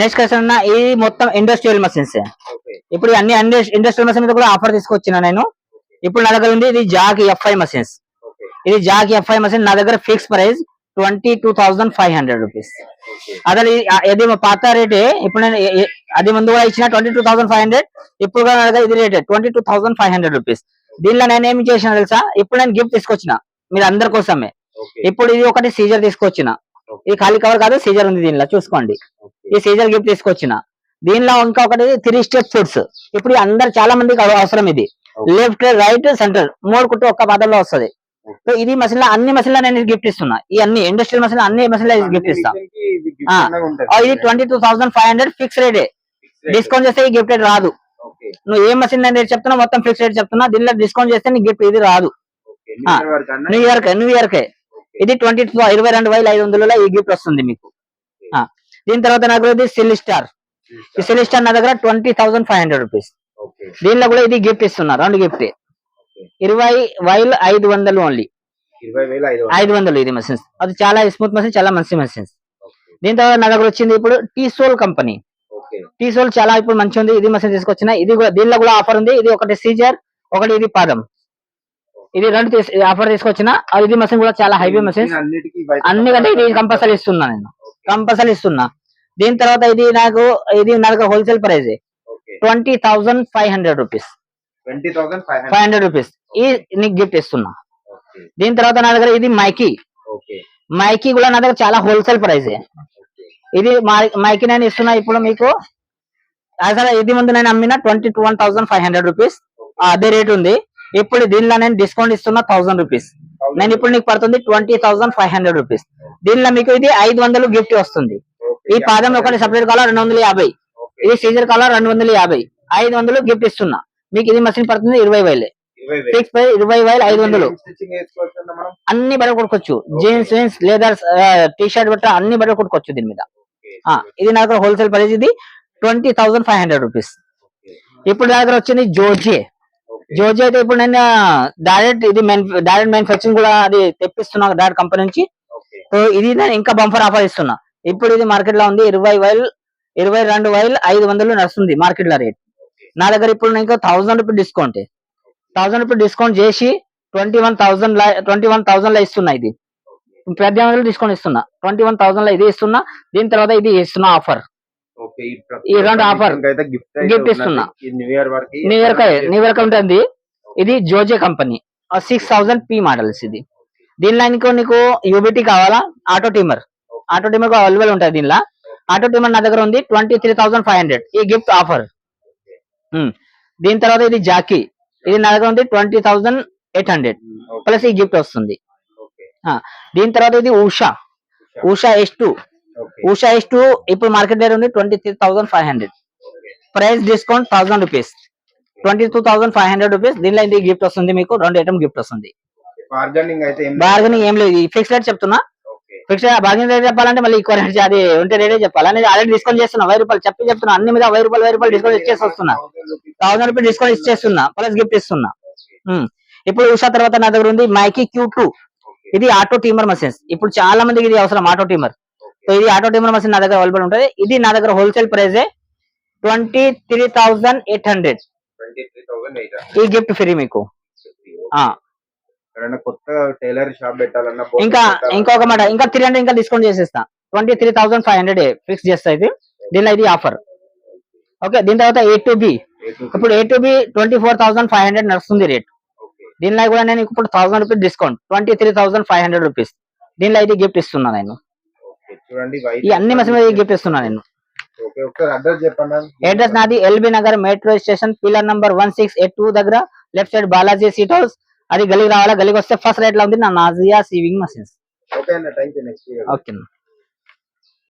Next collection అన్న ఇది మొత్తం ఇండస్ట్రియల్ మషిన్స్ ఇప్పుడు అన్ని ఇండస్ట్రియల్ మషిన్ కూడా ఆఫర్ తీసుకొచ్చిన నేను. ఇప్పుడు నా దగ్గర ఉంది ఇది జాక్ ఎఫ్ఐ మషిన్స్ ఇది జాక్ ఎఫ్ఐ మషిన్ నా దగ్గర fix price twenty two thousand five hundred rupees అదే ఇది మా పాత రేటే ఇప్పుడు నేను అది ముందు కూడా ఇచ్చిన twenty two thousand five hundred ఇప్పుడు కూడా నా దగ్గర ఇది రేటే twenty two thousand five hundred rupees దీనిలో నేను ఏమి చేసిన తెలుసా? ఇప్పుడు నేను గిఫ్ట్ తీసుకొచ్చిన మీరు అందరి కోసమే ఇప్పుడు ఇది ఒకటి సీజర్ తీసుకొచ్చిన. ఇది ఖాళీ కవర్ కాదు సీజర్ ఉంది దీనిలో చూసుకోండి. ఈ సీజర్ గిఫ్ట్ తీసుకొచ్చిన. దీనిలో ఇంకా ఒకటి త్రీ స్టెప్ ఫుడ్స్ ఇప్పుడు అందరు చాలా మందికి అవ- అవసరం ఇది. లెఫ్ట్ రైట్ సెంటర్ మూడు కుట్టు ఒక్క పదంలో వస్తది. సో ఇది మసీన్ అన్ని మసీన్లో నేను గిఫ్ట్ ఇస్తున్నా. ఈ అన్ని ఇండస్ట్రియల్ మసీన్ అన్ని మసీన్లో గిఫ్ట్ ఇస్తా. ఇది twenty two thousand five hundred fix రేటే డిస్కౌంట్ చేస్తే ఈ గిఫ్ట్ రేట్ రాదు. నువ్వు ఏ మసీన్ రేట్ చెప్తున్నా మొత్తం ఫిక్స్ రేట్ చెప్తున్నా. దీనిలో డిస్కౌంట్ చేస్తే నీకు గిఫ్ట్ ఇది రాదు. న్యూ ఇయర్ న్యూ ఇయర్ కే. ఇది ట్వంటీ టూ ఇరవై రెండు వేల ఐదు వందలలో ఈ గిఫ్ట్ వస్తుంది మీకు. దీని తర్వాత నా దగ్గర ఇది సిల్ స్టార్ ఈ సిల్ స్టార్ నా దగ్గర twenty thousand five hundred rupees. దీనిలో కూడా ఇది గిఫ్ట్ ఇస్తున్నా రెండు గిఫ్ట్ ఇరవై వైల్ ఐదు వందలు ఓన్లీ ఐదు వందలు. ఇది మషిన్స్ అది చాలా స్మూత్ మషిన్ చాలా మంచి మషిన్స్ దీని తర్వాత నా దగ్గర వచ్చింది ఇప్పుడు T Sol company okay. T Sol చాలా ఇప్పుడు మంచి ఉంది ఇది మషిన్ తీసుకొచ్చిన. ఇది కూడా దీనిలో కూడా ఆఫర్ ఉంది. ఇది ఒకటి సీజర్ ఒకటి ఇది పాదం ఇది రెండు తీసు- ఆఫర్ తీసుకొచ్చిన. ఇది మషిన్ కూడా చాలా హైవీ అన్నిటికీ అన్నికంటే ఇది కంపల్సరీ ఇస్తున్నా నేను. కంపల్సరీ ఇస్తున్నా. దీని తర్వాత ఇది నాకు ఇది నా దగ్గర wholesale price twenty thousand five hundred rupees five hundred rupees ఈ నీకు గిఫ్ట్ ఇస్తున్నా. దీని తర్వాత నా దగ్గర ఇది మైకీ మైకీ కూడా నా దగ్గర చాలా హోల్సేల్ ప్రైస్ ఇది మైకీ నేను ఇస్తున్నా ఇప్పుడు మీకు. అసలు ఇది ముందు నేను అమ్మిన twenty two one thousand five hundred rupees అదే రేట్ ఉంది. ఇప్పుడు దీనిలో నేను డిస్కౌంట్ ఇస్తున్నా థౌసండ్ రూపీస్ నేను ఇప్పుడు నీకు పడుతుంది twenty thousand five hundred rupees దీనిలో మీకు ఇది ఐదు వందలు గిఫ్ట్ వస్తుంది. ఈ పాదం ఒకటి సపరేట్ కాలర్ రెండు వందల యాభై. ఇది సీజర్ కాలర్ రెండు వందల యాభై. ఐదు వందలు గిఫ్ట్ ఇస్తున్నా. మీకు ఇది మసీన్ పడుతుంది ఇరవై వేలే. ఫిక్స్ ప్రైస్ ఇరవై వేలు ఐదు వందలు. అన్న మనం? అన్ని బట్ట కొట్టుకోవచ్చు jeans jeans leather T shirt బట్ట అన్ని బట్ట కొట్టుకోవచ్చు దీని మీద. ఆ, ఇది నా దగ్గర హోల్సేల్ ప్రైస్ ఇది twenty thousand five hundred rupees ఇప్పుడు నా దగ్గర వచ్చింది జోజే జోజీ అయితే ఇప్పుడు నేను డైరెక్ట్ ఇది డైరెక్ట్ మ్యానుఫాక్చరింగ్ కూడా అది తెప్పిస్తున్నా డైరెక్ట్ కంపెనీ నుంచి. సో ఇది నేను ఇంకా బంఫర్ ఆఫర్ ఇస్తున్నా. ఇప్పుడు ఇది మార్కెట్లో ఉంది ఇరవై వైల్ ఇరవై రెండు వైల్ ఐదు వందలు నడుస్తుంది మార్కెట్లో రేట్ నా దగ్గర ఇప్పుడు ఇంకా thousand rupee discount thousand rupee discount చేసి twenty one thousand twenty one థౌసండ్లో ఇస్తున్నా ఇది. పద్దెనిమిది డిస్కౌంట్ ఇస్తున్నా. ట్వంటీ వన్ థౌసండ్లో ఇది ఇస్తున్నా. దీని తర్వాత ఇది ఇస్తున్నా ఆఫర్ ఈ రెండు. అయితే గిఫ్ట్ ఇస్తున్నా. న్యూ ఇయర్ వరకు న్యూ ఇయర్ న్యూ ఇయర్ ఉంటుంది. ఇది జోజే company six thousand P models ఇది. దీనిలో నీకు నీకు యూబిటీ కావాలా? Auto timer auto timer available ఉంటుంది దీనిలో. ఆటో టీమర్ నా దగ్గర ఉంది twenty three thousand five hundred ఈ గిఫ్ట్ ఆఫర్ దీని తర్వాత ఇది జాకీ ఇది నా దగ్గర ఉంది twenty thousand eight hundred plus ఈ గిఫ్ట్ వస్తుంది. దీని తర్వాత ఇది Usha Usha S two Usha S two ఇప్పుడు మార్కెట్ రేట్ ఉంది twenty three thousand five hundred price discount thousand rupees twenty two thousand five hundred rupees దీనిలో ఇది గిఫ్ట్ వస్తుంది మీకు రెండు ఐటమ్ గిఫ్ట్ వస్తుంది. బార్గెనింగ్ ఏం లేదు. ఫిక్స్ రేట్ చెప్తున్నా. ఫిక్స్ బార్గెనింగ్ రేట్ చెప్పాలంటే మళ్ళీ ఈక్వల్ రేట్ అది ఉంటే రేటే చెప్పాలి. అనేది ఆల్రెడీ డిస్కౌంట్ చేస్తున్నా. వెయ్యి రూపాయలు చెప్పి చెప్తున్నా. అన్ని మీద వెయ్యి రూపాయలు వెయ్యి రూపాయలు డిస్కౌంట్ ఇచ్చేసి వస్తున్నా. థౌసండ్ రూపీస్ డిస్కౌంట్ ఇచ్చేస్తున్నా. ప్లస్ గిఫ్ట్ ఇస్తున్నా. ఉమ్. ఇప్పుడు ఉషా తర్వాత నా దగ్గర ఉంది మైకీ క్యూ టూ ఇది ఆటో టీమర్ మషిన్స్ ఇప్పుడు చాలా మందికి ఇది అవసరం ఆటో టీమర్. సో ఇది ఆటో టీమర్ మషిన్ నా దగ్గర అవైలబుల్ ఉంటుంది. ఇది నా దగ్గర wholesale price twenty three thousand eight hundred. ఈ గిఫ్ట్ ఫ్రీ మీకు. ఆ. ఎవరైనా కొత్త టైలర్ షాప్ పెట్టాలన్నా ఇంకా ఇంకొక మాట ఇంకా త్రీ హండ్రెడ్ ఇంకా డిస్కౌంట్ చేసేస్తా. Twenty three thousand five hundred fix చేస్తా ఇది. దీనిలో ఇది ఆఫర్ ఓకే దీని తర్వాత ఏ టు బి ఇప్పుడు A to B twenty four thousand five hundred నడుస్తుంది రేట్ దీనిలో కూడా నేను ఇప్పుడు thousand rupees discount twenty three thousand five hundred rupees దీనిలో ఇది గిఫ్ట్ ఇస్తున్నా నేను. చూడండి అన్ని ఇస్తున్నా నేను. ఓకే ఒకసారి అడ్రస్ చెప్పండి అడ్రస్ నాది LB Nagar metro station pillar number one six eight two దగ్గర left side Balaji seat house. అది గలికి రావాలా? గలికి వస్తే ఫస్ట్ రైట్లో ఉంది నా నాజియా సీవింగ్ మషిన్స్. ఓకే అన్న థ్యాంక్ యూ నెక్స్ట్ ఓకే